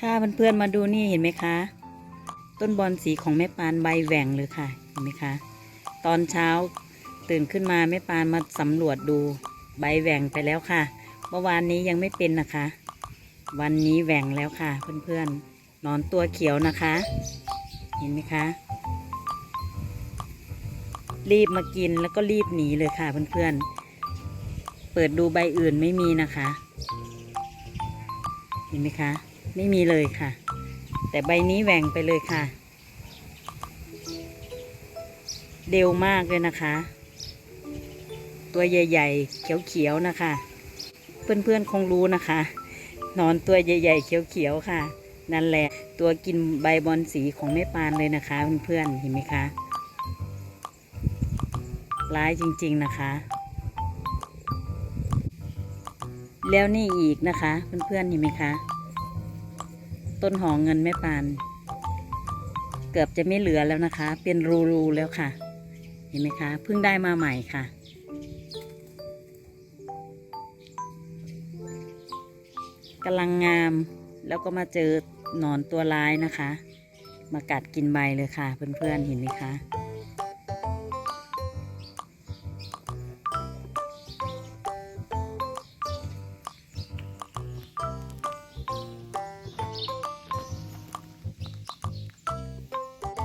ค่ะเพื่อนๆมาดูนี่เห็นไหมคะ ต้นบอนสีของแม่ปานใบแหว่งเลยค่ะเห็นไหมคะ ตอนเช้าตื่นขึ้นมาแม่ปานมาสำรวจดูใบแหว่งไปแล้วค่ะ เมื่อวานนี้ยังไม่เป็นนะคะ วันนี้แหว่งแล้วค่ะ เพื่อนๆนอนตัวเขียวนะคะ เห็นไหมคะ รีบมากินแล้วก็รีบหนีเลยค่ะเพื่อนๆเปิดดูใบอื่นไม่มีนะคะ เห็นไหมคะ ไม่มีเลยค่ะ แต่ใบนี้แหว่งไปเลยค่ะ เร็วมากเลยนะคะ ตัวใหญ่ ๆ เขียว ๆ นะคะ เพื่อนๆคงรู้นะคะ นอนตัวใหญ่ ๆ เขียว ๆ ค่ะ นั่นแหละตัวกินใบบอนสีของแม่ปานเลยนะคะ เพื่อนๆเห็นไหมคะร้ายจริง ๆนะคะ แล้วนี่อีกนะคะ เพื่อนๆเห็นไหมคะ ต้นหอเงินแม่ปาน เกือบจะไม่เหลือแล้วนะคะ เป็นรูๆแล้วค่ะ เห็นไหมคะ เพิ่งได้มาใหม่ค่ะ กำลังงามแล้วก็มาเจอหนอนตัวร้ายนะคะ มากัดกินใบเลยค่ะ เพื่อนๆเห็นไหมคะ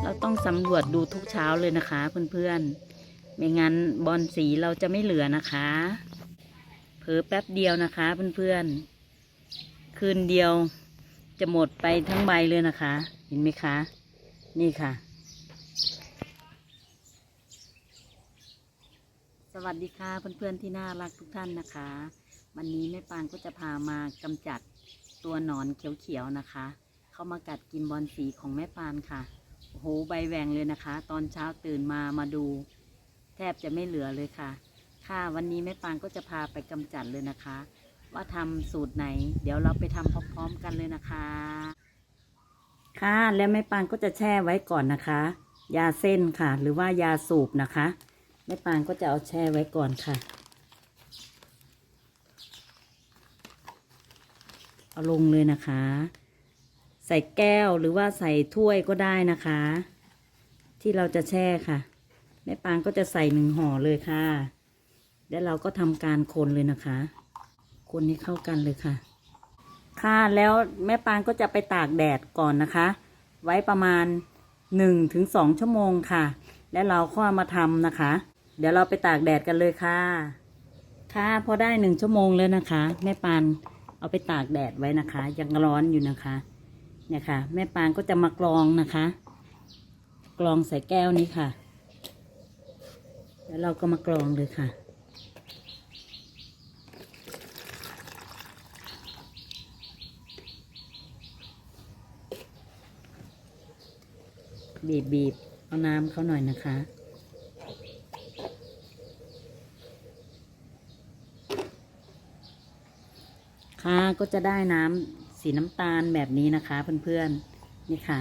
เราต้องสำรวจดูทุกเช้าเลยนะคะ เพื่อนๆ ไม่งั้นบอลสีเราจะไม่เหลือนะคะ เผลอแป๊บเดียวนะคะเพื่อนๆ คืนเดียวจะหมดไปทั้งใบเลยนะคะ เห็นไหมคะ นี่ค่ะ สวัสดีค่ะเพื่อนๆที่น่ารักทุกท่านนะคะ วันนี้แม่ปางก็จะพามากำจัดตัวหนอนเขียวๆนะคะ เข้ามากัดกินบอลสีของแม่ปานค่ะ หใบแหวงเลยนะคะ ตอนเช้าตื่นมามาดู แทบจะไม่เหลือเลยค่ะ ค่ะวันนี้แม่ปางก็จะพาไปกำจัดเลยนะคะ ว่าทำสูตรไหน เดี๋ยวเราไปทำพร้อมๆกันเลยนะคะ ค่ะแล้วแม่ปางก็จะแช่ไว้ก่อนนะคะ ยาเส้นค่ะ หรือว่ายาสูบนะคะแม่ปางก็จะเอาแช่ไว้ก่อนค่ะเอาลงเลยนะคะ ใส่แก้วหรือว่าใส่ถ้วยก็ได้นะคะ ที่เราจะแช่ค่ะ แม่ปางก็จะใส่หนึ่งห่อเลยค่ะ แล้วเราก็ทำการคนเลยนะคะ คนให้เข้ากันเลยค่ะ ค่ะแล้วแม่ปางก็จะไปตากแดดก่อนนะคะ ไว้ประมาณหนึ่งถึงสองชั่วโมงค่ะ แล้วเราค่อยมาทำนะคะ เดี๋ยวเราไปตากแดดกันเลยค่ะ ค่ะพอได้หนึ่งชั่วโมงแล้วนะคะ แม่ปานเอาไปตากแดดไว้นะคะ ยังร้อนอยู่นะคะ เนี่ยค่ะ แม่ปานก็จะมากรองนะคะ กรองใส่แก้วนี้ค่ะ แล้วเราก็มากรองเลยค่ะบีบบีบเอาน้ำเขาหน่อยนะคะ ค่ะก็จะได้น้ำ สีน้ำตาลแบบนี้นะคะเพื่อนๆนี่ค่ะ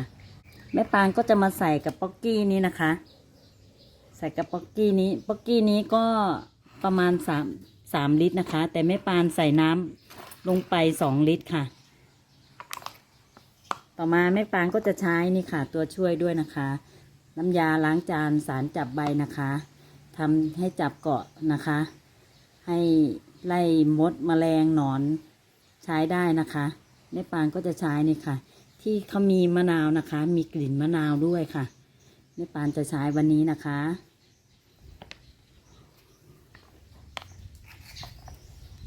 แม่ปางก็จะมาใส่กับป๊อกกี้นี้นะคะ ใส่กับป๊อกกี้นี้ป๊อกกี้นี้ก็ประมาณสามสามลิตรนะคะ แต่แม่ปานใส่น้ำลงไปสองลิตรค่ะ ต่อมาแม่ปางก็จะใช้นี่ค่ะ ตัวช่วยด้วยนะคะ น้ำยาล้างจานสารจับใบนะคะทำให้จับเกาะนะคะ ให้ไล่มดแมลงหนอนใช้ได้นะคะ แม่ปางก็จะใช้นี่ค่ะ ที่เขามีมะนาวนะคะ มีกลิ่นมะนาวด้วยค่ะแม่ปานจะใช้วันนี้นะคะ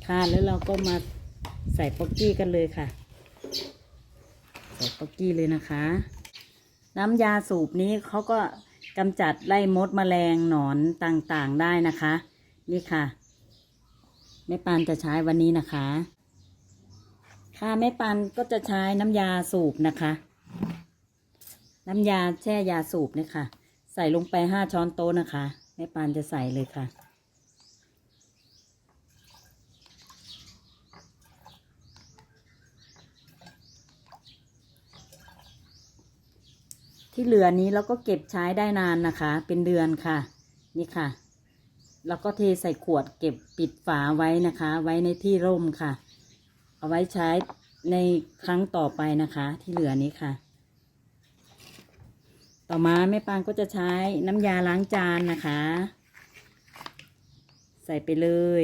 ค่ะแล้วเราก็มาใส่ป๊อกกี้กันเลยค่ะ ใส่ป๊อกกี้เลยนะคะ น้ำยาสูบนี้เขาก็กำจัดไล่มดแมลงหนอนต่างๆได้นะคะ นี่ค่ะแม่ปานจะใช้วันนี้นะคะ ค่ะแม่ปานก็จะใช้น้ำยาสูบนะคะ น้ำยาแช่ยาสูบเนี่ยค่ะ ใส่ลงไปห้าช้อนโต๊ะนะคะ แม่ปานจะใส่เลยค่ะ ที่เหลือนี้เราก็เก็บใช้ได้นานนะคะ เป็นเดือนค่ะ นี่ค่ะ แล้วก็เทใส่ขวดเก็บปิดฝาไว้นะคะ ไว้ในที่ร่มค่ะ เอาไว้ใช้ในครั้งต่อไปนะคะ ที่เหลือนี้ค่ะ ต่อมาแม่ปางก็จะใช้น้ำยาล้างจานนะคะ ใส่ไปเลย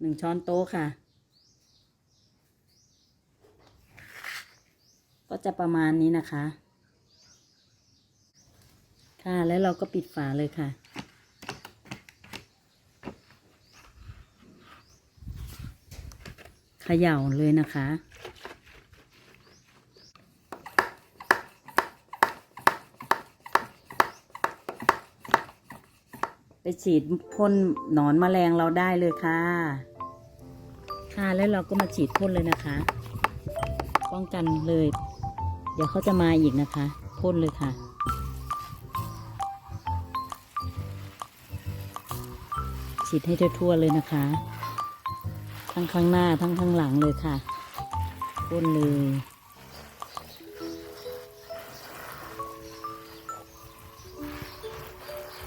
หนึ่งช้อนโต๊ะค่ะ ก็จะประมาณนี้นะคะ ค่ะแล้วเราก็ปิดฝาเลยค่ะ เขย่าเลยนะคะ ไปฉีดพ่นหนอนแมลงเราได้เลยค่ะ ค่ะแล้วเราก็มาฉีดพ่นเลยนะคะ ป้องกันเลย เดี๋ยวเขาจะมาอีกนะคะพ่นเลยค่ะฉีดให้ทั่วๆเลยนะคะ ทั้งข้างหน้าทั้งข้างหลังเลยค่ะพ่นเลย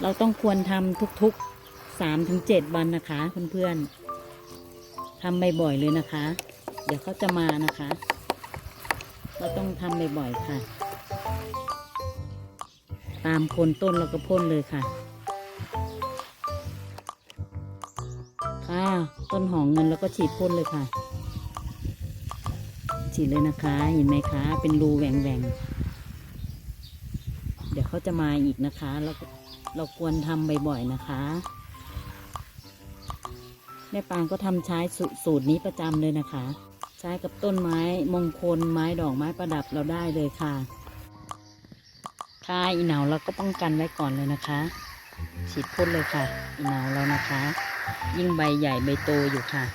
เราต้องควรทำทุกๆสามถึงเจ็ดวันนะคะเพื่อนๆทำบ่อยๆเลยนะคะ เดี๋ยวเขาจะมานะคะ เราต้องทำบ่อยๆค่ะ ตามโคนต้นเราก็พ่นเลยค่ะ ค่ะ ต้นหอมเงินแล้วก็ฉีดพ่นเลยค่ะ ฉีดเลยนะคะ เห็นไหมคะ เป็นรูแหว่งแหว่งๆเดี๋ยวเขาจะมาอีกนะคะแล้วเราควรทำบ่อยๆนะคะ แม่ปางก็ทำใช้สสูตรนี้ประจำเลยนะคะ ใช้กับต้นไม้มงคลไม้ดอกไม้ประดับเราได้เลยค่ะค่ะอีเหนาเราก็ป้องกันไว้ก่อนเลยนะคะ ฉีดพ่นเลยค่ะ อีเหนาเรานะคะ ยิ่งใบใหญ่ใบโตอยู่ค่ะ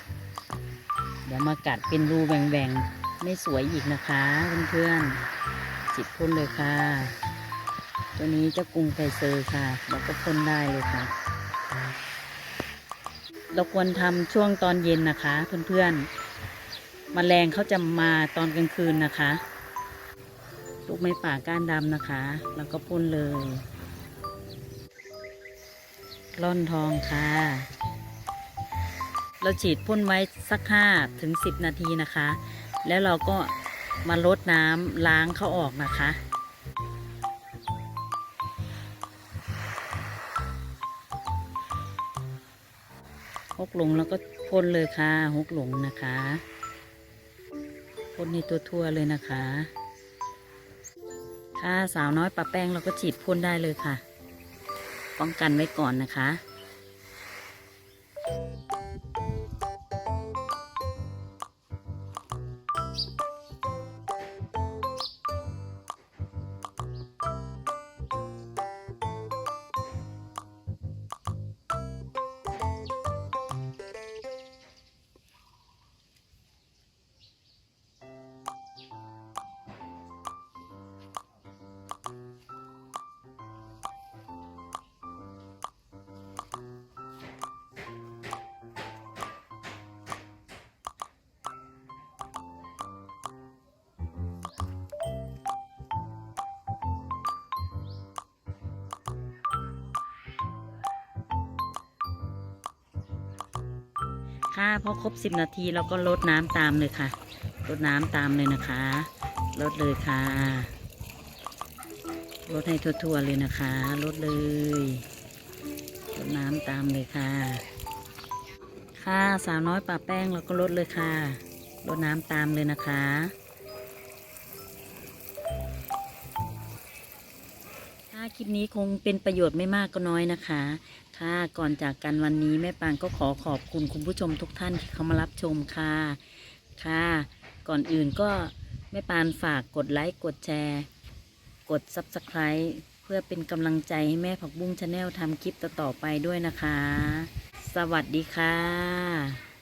เดี๋ยวมากัดเป็นรูแหว่งๆ ไม่สวยอีกนะคะเพื่อนๆฉีดพ่นเลยค่ะ ตัวนี้เจ้ากรุงไกเซอร์ค่ะเราก็พ่นได้เลยค่ะ เราควรทำช่วงตอนเย็นนะคะเพื่อนๆมแมลงเขาจะมาตอนกลางคืนนะคะลูกไม้ป่าก้านดำนะคะ แล้วก็พ่นเลยร่อนทองค่ะ เราฉีดพ่นไว้สักห้าถึงสิบนาทีนะคะ แล้วเราก็มาลดน้ำล้างเขาออกนะคะหกหลงแล้วก็พ่นเลยค่ะหกหลงนะคะพ่นในตัวทั่วเลยนะคะค่ะสาวน้อยปะแป้งเราก็ฉีดพ่นได้เลยค่ะ ป้องกันไว้ก่อนนะคะ ค่ะพอครบสิบนาทีเราก็ลดน้ำตามเลยค่ะลดน้ำตามเลยนะคะลดเลยค่ะลดให้ทั่วๆเลยนะคะลดเลยลดน้ำตามเลยค่ะ ค่ะสาวน้อยป่าแป้งเราก็ลดเลยค่ะลดน้ำตามเลยนะคะ คลิปนี้คงเป็นประโยชน์ไม่มากก็น้อยนะคะ ค่ะก่อนจากกันวันนี้แม่ปางก็ขอขอบคุณคุณผู้ชมทุกท่านที่เข้ามารับชมค่ะ ค่ะ ก่อนอื่นก็แม่ปานฝากกดไลค์กดแชร์ กด Subscribe เพื่อเป็นกำลังใจให้แม่ผักบุ้งชาแนลทำคลิปต่อๆไปด้วยนะคะ สวัสดีค่ะ